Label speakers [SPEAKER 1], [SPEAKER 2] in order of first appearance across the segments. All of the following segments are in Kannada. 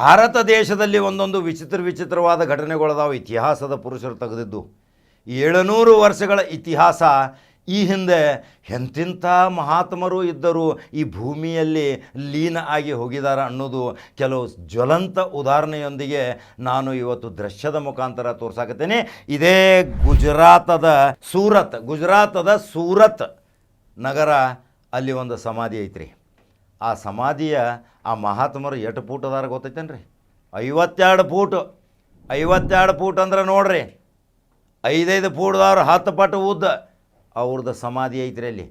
[SPEAKER 1] ಭಾರತ ದೇಶದಲ್ಲಿ ಒಂದೊಂದು ವಿಚಿತ್ರ ವಿಚಿತ್ರವಾದ ಘಟನೆಗಳದಾವು ಇತಿಹಾಸದ ಪುರುಷರು ತೆಗೆದಿದ್ದು ಏಳುನೂರು ವರ್ಷಗಳ ಇತಿಹಾಸ, ಈ ಹಿಂದೆ ಎಂತಿಂಥ ಮಹಾತ್ಮರು ಇದ್ದರು ಈ ಭೂಮಿಯಲ್ಲಿ ಲೀನ ಆಗಿ ಹೋಗಿದ್ದಾರೆ ಅನ್ನೋದು ಕೆಲವು ಜ್ವಲಂತ ಉದಾಹರಣೆಯೊಂದಿಗೆ ನಾನು ಇವತ್ತು ದೃಶ್ಯದ ಮುಖಾಂತರ ತೋರ್ಸಾಕತ್ತೇನೆ. ಇದೇ ಗುಜರಾತದ ಸೂರತ್ ಗುಜರಾತದ ಸೂರತ್ ನಗರ ಅಲ್ಲಿ ಒಂದು ಸಮಾಧಿ ಐತ್ರಿ. ಆ ಸಮಾಧಿಯ ಆ ಮಹಾತ್ಮರು ಎಷ್ಟು ಪೂಟ್ ಅದಾರ ಗೊತ್ತೈತೇನ್ರಿ? ಐವತ್ತೆರಡು ಫೂಟ್ ಐವತ್ತೆರಡು ಫೂಟ್ ಅಂದ್ರೆ ನೋಡ್ರಿ, ಐದೈದು ಫೂಟ್ದವ್ರು ಹತ್ತು ಪಟ್ಟು ಉದ್ದ. ಅವ್ರದ್ದು ಸಮಾಧಿ ಐತ್ರಿ ಅಲ್ಲಿ.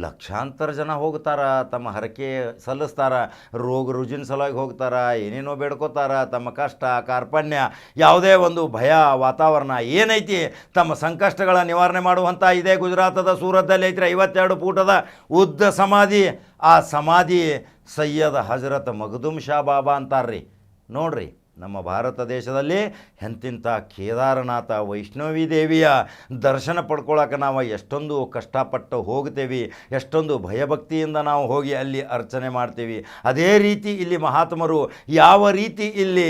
[SPEAKER 1] ಲಕ್ಷಾಂತರ ಜನ ಹೋಗ್ತಾರ, ತಮ್ಮ ಹರಕೆ ಸಲ್ಲಿಸ್ತಾರ, ರೋಗ ರುಜಿನ ಸಲುವಾಗಿ ಹೋಗ್ತಾರ, ಏನೇನೋ ಬೇಡ್ಕೋತಾರ, ತಮ್ಮ ಕಷ್ಟ, ಕಾರ್ಪಣ್ಯ, ಯಾವುದೇ ಒಂದು ಭಯ, ವಾತಾವರಣ ಏನೈತಿ, ತಮ್ಮ ಸಂಕಷ್ಟಗಳ ನಿವಾರಣೆ ಮಾಡುವಂಥ ಇದೇ ಗುಜರಾತದ ಸೂರತ್ದಲ್ಲಿ ಐತ್ರಿ, ಐವತ್ತೆರಡು ಫೂಟದ ಉದ್ದ ಸಮಾಧಿ. ಆ ಸಮಾಧಿ ಸಯ್ಯದ್ ಹಜರತ್ ಮಗದುಮ್ ಶಾ ಬಾಬಾ ಅಂತಾರ್ರಿ. ನೋಡ್ರಿ ನಮ್ಮ ಭಾರತ ದೇಶದಲ್ಲಿ ಎಂತಿಂಥ ಕೇದಾರನಾಥ ವೈಷ್ಣವಿ ದೇವಿಯ ದರ್ಶನ ಪಡ್ಕೊಳ್ಳೋಕೆ ನಾವು ಎಷ್ಟೊಂದು ಕಷ್ಟಪಟ್ಟು ಹೋಗ್ತೇವೆ, ಎಷ್ಟೊಂದು ಭಯಭಕ್ತಿಯಿಂದ ನಾವು ಹೋಗಿ ಅಲ್ಲಿ ಅರ್ಚನೆ ಮಾಡ್ತೀವಿ. ಅದೇ ರೀತಿ ಇಲ್ಲಿ ಮಹಾತ್ಮರು ಯಾವ ರೀತಿ ಇಲ್ಲಿ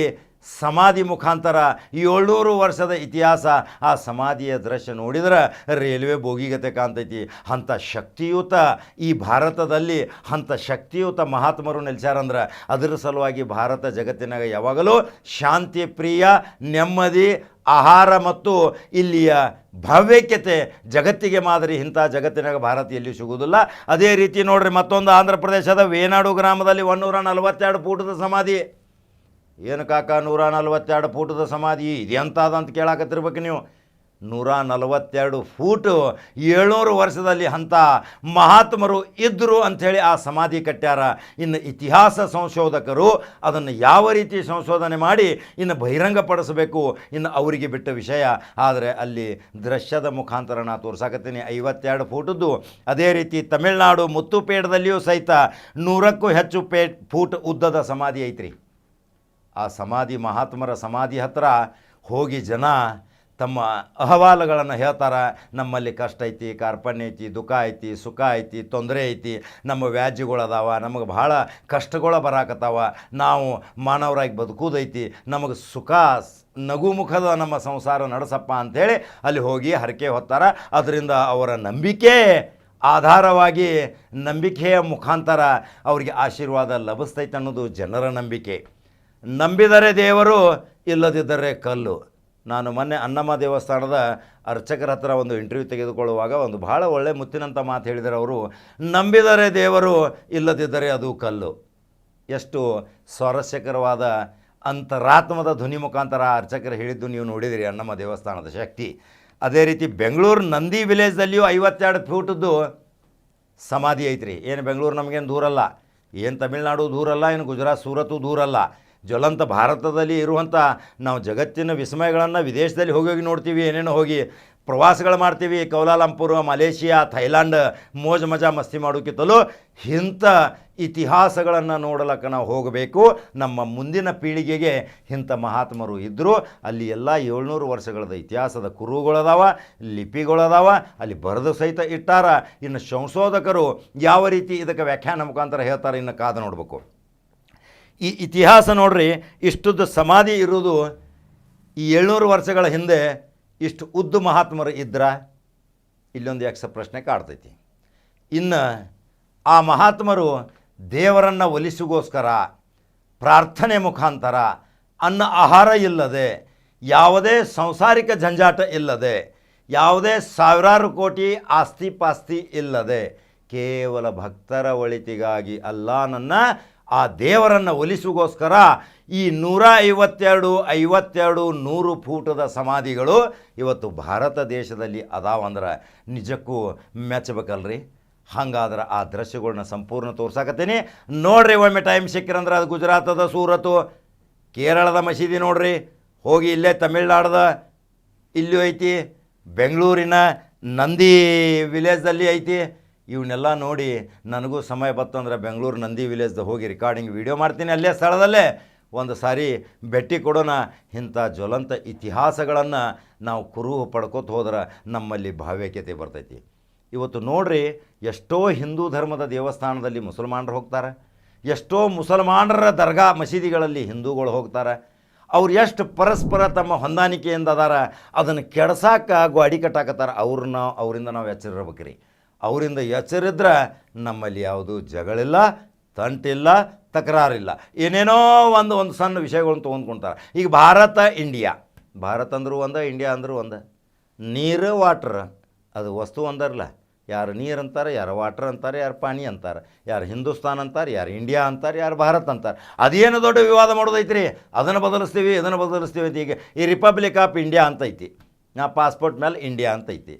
[SPEAKER 1] ಸಮಾಧಿ ಮುಖಾಂತರ ಏಳ್ನೂರು ವರ್ಷದ ಇತಿಹಾಸ, ಆ ಸಮಾಧಿಯ ದೃಶ್ಯ ನೋಡಿದ್ರೆ ರೈಲ್ವೆ ಬೋಗಿಗತೆ ಕಾಣ್ತೈತಿ. ಅಂಥ ಶಕ್ತಿಯುತ ಈ ಭಾರತದಲ್ಲಿ, ಅಂಥ ಶಕ್ತಿಯುತ ಮಹಾತ್ಮರು ನೆಲೆಸ್ಯಾರಂದ್ರೆ ಅದರ ಸಲುವಾಗಿ ಭಾರತ ಜಗತ್ತಿನಾಗ ಯಾವಾಗಲೂ ಶಾಂತಿ, ಪ್ರಿಯ, ನೆಮ್ಮದಿ, ಆಹಾರ ಮತ್ತು ಇಲ್ಲಿಯ ಭವ್ಯಕ್ಯತೆ ಜಗತ್ತಿಗೆ ಮಾದರಿ. ಇಂಥ ಜಗತ್ತಿನಾಗ ಭಾರತ ಎಲ್ಲಿ ಸಿಗುವುದಿಲ್ಲ. ಅದೇ ರೀತಿ ನೋಡ್ರಿ ಮತ್ತೊಂದು ಆಂಧ್ರ ಪ್ರದೇಶದ ವೇನಾಡು ಗ್ರಾಮದಲ್ಲಿ ಒನ್ನೂರ ನಲವತ್ತೆರಡು ಫೂಟದ ಸಮಾಧಿ. ಏನು ಕಾಕ, ನೂರ ನಲ್ವತ್ತೆರಡು ಫೂಟದ ಸಮಾಧಿ? ಅಂತ ಕೇಳಾಕತ್ತಿರ್ಬೇಕು ನೀವು. ನೂರ ನಲವತ್ತೆರಡು ಫೂಟು, ಏಳ್ನೂರು ವರ್ಷದಲ್ಲಿ ಅಂಥ ಮಹಾತ್ಮರು ಇದ್ದರು ಅಂಥೇಳಿ ಆ ಸಮಾಧಿ ಕಟ್ಟ್ಯಾರ. ಇನ್ನು ಇತಿಹಾಸ ಸಂಶೋಧಕರು ಅದನ್ನು ಯಾವ ರೀತಿ ಸಂಶೋಧನೆ ಮಾಡಿ ಇನ್ನು ಬಹಿರಂಗಪಡಿಸಬೇಕು? ಇನ್ನು ಅವರಿಗೆ ಬಿಟ್ಟ ವಿಷಯ. ಆದರೆ ಅಲ್ಲಿ ದೃಶ್ಯದ ಮುಖಾಂತರ ನಾ ತೋರ್ಸಾಕತ್ತೀನಿ. ಐವತ್ತೆರಡು ಫೂಟದ್ದು. ಅದೇ ರೀತಿ ತಮಿಳುನಾಡು ಮುತ್ತುಪೇಟದಲ್ಲಿಯೂ ಸಹಿತ ನೂರಕ್ಕೂ ಹೆಚ್ಚು ಪೇ, ಫೂಟ್ ಉದ್ದದ ಸಮಾಧಿ ಐತ್ರಿ. ಆ ಸಮಾಧಿ ಮಹಾತ್ಮರ ಸಮಾಧಿ ಹತ್ರ ಹೋಗಿ ಜನ ತಮ್ಮ ಅಹವಾಲುಗಳನ್ನು ಹೇಳ್ತಾರೆ, ನಮ್ಮಲ್ಲಿ ಕಷ್ಟ ಐತಿ, ಕಾರ್ಪಣ್ಯ ಐತಿ, ದುಃಖ ಐತಿ, ಸುಖ ಐತಿ, ತೊಂದರೆ ಐತಿ, ನಮ್ಮ ವ್ಯಾಜ್ಯಗಳದಾವ ನಮಗೆ ಭಾಳ ಕಷ್ಟಗಳು ಬರಾಕತ್ತಾವ, ನಾವು ಮಾನವರಾಗಿ ಬದುಕುದೈತಿ, ನಮಗೆ ಸುಖ ನಗುಮುಖದ ನಮ್ಮ ಸಂಸಾರ ನಡೆಸಪ್ಪ ಅಂಥೇಳಿ ಅಲ್ಲಿ ಹೋಗಿ ಹರಕೆ ಹೊತ್ತಾರ. ಅದರಿಂದ ಅವರ ನಂಬಿಕೆ ಆಧಾರವಾಗಿ ನಂಬಿಕೆಯ ಮುಖಾಂತರ ಅವರಿಗೆ ಆಶೀರ್ವಾದ ಲಭಿಸ್ತೈತೆ ಅನ್ನೋದು ಜನರ ನಂಬಿಕೆ. ನಂಬಿದರೆ ದೇವರು, ಇಲ್ಲದಿದ್ದರೆ ಕಲ್ಲು. ನಾನು ಮೊನ್ನೆ ಅನ್ನಮ್ಮ ದೇವಸ್ಥಾನದ ಅರ್ಚಕರ ಹತ್ರ ಒಂದು ಇಂಟರ್ವ್ಯೂ ತೆಗೆದುಕೊಳ್ಳುವಾಗ ಒಂದು ಭಾಳ ಒಳ್ಳೆ ಮುತ್ತಿನಂಥ ಮಾತು ಹೇಳಿದರೆ ಅವರು. ನಂಬಿದರೆ ದೇವರು, ಇಲ್ಲದಿದ್ದರೆ ಅದು ಕಲ್ಲು. ಎಷ್ಟು ಸ್ವಾರಸ್ಯಕರವಾದ ಅಂತರಾತ್ಮದ ಧ್ವನಿ ಮುಖಾಂತರ ಅರ್ಚಕರು ಹೇಳಿದ್ದು ನೀವು ನೋಡಿದಿರಿ ಅನ್ನಮ್ಮ ದೇವಸ್ಥಾನದ ಶಕ್ತಿ. ಅದೇ ರೀತಿ ಬೆಂಗಳೂರು ನಂದಿ ವಿಲೇಜ್ದಲ್ಲಿಯೂ ಐವತ್ತೆರಡು ಫೂಟದ್ದು ಸಮಾಧಿ ಐತ್ರಿ. ಏನು ಬೆಂಗಳೂರು ನಮಗೇನು ದೂರಲ್ಲ? ಏನು ತಮಿಳ್ನಾಡು ದೂರಲ್ಲ, ಏನು ಗುಜರಾತ್, ಸೂರತ್ತು ದೂರಲ್ಲ. ಜ್ವಲಂತ ಭಾರತದಲ್ಲಿ ಇರುವಂಥ ನಾವು ಜಗತ್ತಿನ ವಿಸ್ಮಯಗಳನ್ನು ವಿದೇಶದಲ್ಲಿ ಹೋಗಿ ಹೋಗಿ ನೋಡ್ತೀವಿ, ಏನೇನೋ ಹೋಗಿ ಪ್ರವಾಸಗಳು ಮಾಡ್ತೀವಿ, ಕೌಲಾಲಂಪುರ, ಮಲೇಷಿಯಾ, ಥೈಲ್ಯಾಂಡ್, ಮೋಜು ಮಜಾ ಮಸ್ತಿ ಮಾಡೋಕ್ಕಿಂತಲೂ ಇಂಥ ಇತಿಹಾಸಗಳನ್ನು ನೋಡಲಕ್ಕೆ ನಾವು ಹೋಗಬೇಕು. ನಮ್ಮ ಮುಂದಿನ ಪೀಳಿಗೆಗೆ ಇಂಥ ಮಹಾತ್ಮರು ಇದ್ದರು ಅಲ್ಲಿ ಎಲ್ಲ ಏಳ್ನೂರು ವರ್ಷಗಳದ ಇತಿಹಾಸದ ಕುರುಗಳದಾವ ಲಿಪಿಗಳದಾವ ಅಲ್ಲಿ ಬರೆದು ಸಹಿತ ಇಟ್ಟಾರ. ಇನ್ನು ಸಂಶೋಧಕರು ಯಾವ ರೀತಿ ಇದಕ್ಕೆ ವ್ಯಾಖ್ಯಾನ ಮುಖಾಂತರ ಹೇಳ್ತಾರೆ, ಇನ್ನು ಕಾದ ನೋಡಬೇಕು. ಈ ಇತಿಹಾಸ ನೋಡ್ರಿ, ಇಷ್ಟುದ್ದು ಸಮಾಧಿ ಇರೋದು ಈ ಏಳ್ನೂರು ವರ್ಷಗಳ ಹಿಂದೆ ಇಷ್ಟು ಉದ್ದು ಮಹಾತ್ಮರು ಇದ್ರ? ಇಲ್ಲೊಂದು ಯಕ್ಷ ಪ್ರಶ್ನೆ ಕಾಡ್ತೈತಿ. ಇನ್ನು ಆ ಮಹಾತ್ಮರು ದೇವರನ್ನು ಒಲಿಸಿಗೋಸ್ಕರ ಪ್ರಾರ್ಥನೆ ಮುಖಾಂತರ ಅನ್ನ ಆಹಾರ ಇಲ್ಲದೆ, ಯಾವುದೇ ಸಂಸಾರಿಕ ಜಂಜಾಟ ಇಲ್ಲದೆ, ಯಾವುದೇ ಸಾವಿರಾರು ಕೋಟಿ ಆಸ್ತಿ ಪಾಸ್ತಿ ಇಲ್ಲದೆ ಕೇವಲ ಭಕ್ತರ ಒಳಿತಿಗಾಗಿ ಅಲ್ಲಾನನ್ನ ಆ ದೇವರನ್ನು ಒಲಿಸುಗೋಸ್ಕರ ಈ ನೂರ ಐವತ್ತೆರಡು ಐವತ್ತೆರಡು, ನೂರು ಫೂಟದ ಸಮಾಧಿಗಳು ಇವತ್ತು ಭಾರತ ದೇಶದಲ್ಲಿ ಅದಾವಂದ್ರೆ ನಿಜಕ್ಕೂ ಮೆಚ್ಚಬೇಕಲ್ರಿ ಹಂಗಾದ್ರೆ ಆ ದೃಶ್ಯಗಳನ್ನ ಸಂಪೂರ್ಣ ತೋರ್ಸಾಕತ್ತೀನಿ. ನೋಡ್ರಿ ಒಮ್ಮೆ ಟೈಮ್ ಸಿಕ್ಕಿರಂದ್ರೆ ಅದು ಗುಜರಾತದ ಸೂರತ್ತು. ಕೇರಳದ ಮಸೀದಿ ನೋಡ್ರಿ. ಹೋಗಿ ಇಲ್ಲೇ ತಮಿಳ್ನಾಡದ ಇಲ್ಲೂ ಐತಿ. ಬೆಂಗಳೂರಿನ ನಂದಿ ವಿಲೇಜ್ದಲ್ಲಿ ಐತಿ. ಇವನ್ನೆಲ್ಲ ನೋಡಿ ನನಗೂ ಸಮಯ ಬತ್ತಂದ್ರೆ ಬೆಂಗಳೂರು ನಂದಿ ವಿಲೇಜ್ದ ಹೋಗಿ ರೆಕಾರ್ಡಿಂಗ್ ವಿಡಿಯೋ ಮಾಡ್ತೀನಿ ಅಲ್ಲೇ ಸ್ಥಳದಲ್ಲೇ. ಒಂದು ಸಾರಿ ಭೇಟಿ ಕೊಡೋಣ. ಇಂಥ ಜ್ವಲಂತ ಇತಿಹಾಸಗಳನ್ನು ನಾವು ಕುರುಹು ಪಡ್ಕೋತ ಹೋದ್ರೆ ನಮ್ಮಲ್ಲಿ ಭಾವ್ಯಕತೆ ಬರ್ತೈತಿ. ಇವತ್ತು ನೋಡ್ರಿ ಎಷ್ಟೋ ಹಿಂದೂ ಧರ್ಮದ ದೇವಸ್ಥಾನದಲ್ಲಿ ಮುಸಲ್ಮಾನರು ಹೋಗ್ತಾರೆ. ಎಷ್ಟೋ ಮುಸಲ್ಮಾನರ ದರ್ಗಾ ಮಸೀದಿಗಳಲ್ಲಿ ಹಿಂದೂಗಳು ಹೋಗ್ತಾರೆ. ಅವ್ರು ಎಷ್ಟು ಪರಸ್ಪರ ತಮ್ಮ ಹೊಂದಾಣಿಕೆಯಿಂದ ಅದಾರ. ಅದನ್ನು ಕೆಡ್ಸಾಕ ಗ್ವಾಡಿ ಕಟ್ಟಾಕತ್ತಾರ. ಅವ್ರನ್ನ ಅವರಿಂದ ನಾವು ಎಚ್ಚರಿರ್ಬೇಕ್ರಿ. ಅವರಿಂದ ಎಚ್ಚರಿದ್ರೆ ನಮ್ಮಲ್ಲಿ ಯಾವುದು ಜಗಳಿಲ್ಲ, ತಂಟಿಲ್ಲ, ತಕರಾರಿಲ್ಲ. ಏನೇನೋ ಒಂದು ಒಂದು ಸಣ್ಣ ವಿಷಯಗಳನ್ನು ತೊಗೊಂಡ್ಕೊಂತಾರೆ ಈಗ ಭಾರತ, ಇಂಡಿಯಾ. ಭಾರತ ಅಂದರೂ ಒಂದ, ಇಂಡಿಯಾ ಅಂದರೂ ಒಂದ. ನೀರು, ವಾಟ್ರ್. ಅದು ವಸ್ತು ಒಂದರಲ್ಲ ಯಾರು ನೀರು ಅಂತಾರೆ, ಯಾರು ವಾಟ್ರ್ ಅಂತಾರೆ, ಯಾರು ಪಾನಿ ಅಂತಾರೆ. ಯಾರು ಹಿಂದೂಸ್ತಾನ್ ಅಂತಾರೆ, ಯಾರು ಇಂಡಿಯಾ ಅಂತಾರೆ, ಯಾರು ಭಾರತ್ ಅಂತಾರೆ. ಅದೇನು ದೊಡ್ಡ ವಿವಾದ ಮಾಡೋದೈತ್ರಿ? ಅದನ್ನು ಬದಲಿಸ್ತೀವಿ, ಇದನ್ನು ಬದಲಿಸ್ತೀವಿ ಅಂತ ಈಗ ಈ ರಿಪಬ್ಲಿಕ್ ಆಫ್ ಇಂಡಿಯಾ ಅಂತ ಐತಿ ನಾ ಪಾಸ್ಪೋರ್ಟ್ ಮೇಲೆ ಇಂಡಿಯಾ ಅಂತ ಐತಿ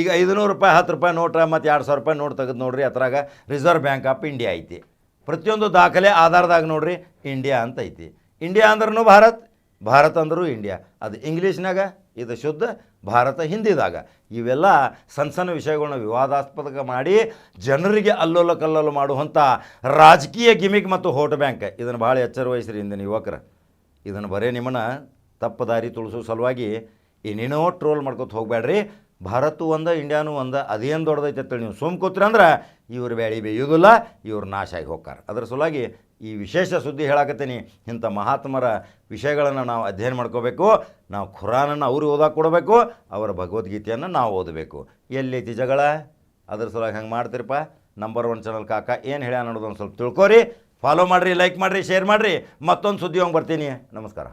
[SPEAKER 1] ಈಗ ಐದುನೂರು ರೂಪಾಯಿ, ಹತ್ತು ರೂಪಾಯಿ ನೋಟ್ರ ಮತ್ತು ಎರಡು ಸಾವಿರ ರೂಪಾಯಿ ನೋಟ್ ತೆಗೆದು ನೋಡ್ರಿ, ಅದ್ರಾಗ ರಿಸರ್ವ್ ಬ್ಯಾಂಕ್ ಆಫ್ ಇಂಡಿಯಾ ಐತಿ. ಪ್ರತಿಯೊಂದು ದಾಖಲೆ ಆಧಾರದಾಗ ನೋಡ್ರಿ ಇಂಡಿಯಾ ಅಂತ ಐತಿ. ಇಂಡಿಯಾ ಅಂದ್ರೂ ಭಾರತ್, ಭಾರತ ಅಂದರೂ ಇಂಡಿಯಾ ಅದು ಇಂಗ್ಲೀಷ್ನಾಗ, ಇದು ಶುದ್ಧ, ಭಾರತ ಹಿಂದಿದಾಗ. ಇವೆಲ್ಲ ಸಣ್ಣ ಸಣ್ಣ ವಿಷಯಗಳನ್ನ ವಿವಾದಾಸ್ಪದ ಮಾಡಿ ಜನರಿಗೆ ಅಲ್ಲೋಲ ಕಲ್ಲೋಲ ಮಾಡುವಂಥ ರಾಜಕೀಯ ಗಿಮಿಕ್ ಮತ್ತು ಹೋಟ್ ಬ್ಯಾಂಕ್ ಇದನ್ನು ಭಾಳ ಎಚ್ಚರ ವಹಿಸ್ರಿ ಇಂದಿನ ಯುವಕರು. ಇದನ್ನು ಬರೀ ನಿಮ್ಮನ್ನ ತಪ್ಪು ದಾರಿ ತುಳಿಸೋ ಸಲುವಾಗಿ ಏನೇನೋ ಟ್ರೋಲ್ ಮಾಡ್ಕೊತ ಹೋಗಬೇಡ್ರಿ ಭಾರತ ಒಂದ, ಇಂಡಿಯಾನು ಒಂದ, ಅದೇನು ದೊಡ್ಡದೈತೆ ಅಂತೇಳಿ ನೀವು ಸುಮ್ ಕೂತ್ರಿ ಅಂದ್ರೆ ಇವ್ರ ಬೆಳಿ ಬೇಯೋದಿಲ್ಲ, ಇವ್ರು ನಾಶ ಆಗಿ ಹೋಗ್ತಾರೆ. ಅದರ ಸಲುವಾಗಿ ಈ ವಿಶೇಷ ಸುದ್ದಿ ಹೇಳಾಕತ್ತೀನಿ. ಇಂಥ ಮಹಾತ್ಮರ ವಿಷಯಗಳನ್ನು ನಾವು ಅಧ್ಯಯನ ಮಾಡ್ಕೋಬೇಕು, ನಾವು ಖುರಾನನ್ನು ಅವ್ರಿಗೆ ಓದಕ್ಕೆ ಕೊಡಬೇಕು, ಅವರ ಭಗವದ್ಗೀತೆಯನ್ನು ನಾವು ಓದಬೇಕು. ಎಲ್ಲೈತಿ ಜಗಳ ಅದ್ರ ಸಲುವಾಗಿ ಹಂಗೆ ಮಾಡ್ತೀರಪ್ಪ. ನಂಬರ್ ಒನ್ ಚಾನಲ್ ಕಾಕ, ಏನು ಹೇಳ ಅನ್ನೋದು ಒಂದು ಸ್ವಲ್ಪ ತಿಳ್ಕೊರಿ. ಫಾಲೋ ಮಾಡಿರಿ ಲೈಕ್ ಮಾಡಿರಿ ಶೇರ್ ಮಾಡಿರಿ. ಮತ್ತೊಂದು ಸುದ್ದಿ ಹೋಗಿ ಬರ್ತೀನಿ. ನಮಸ್ಕಾರ.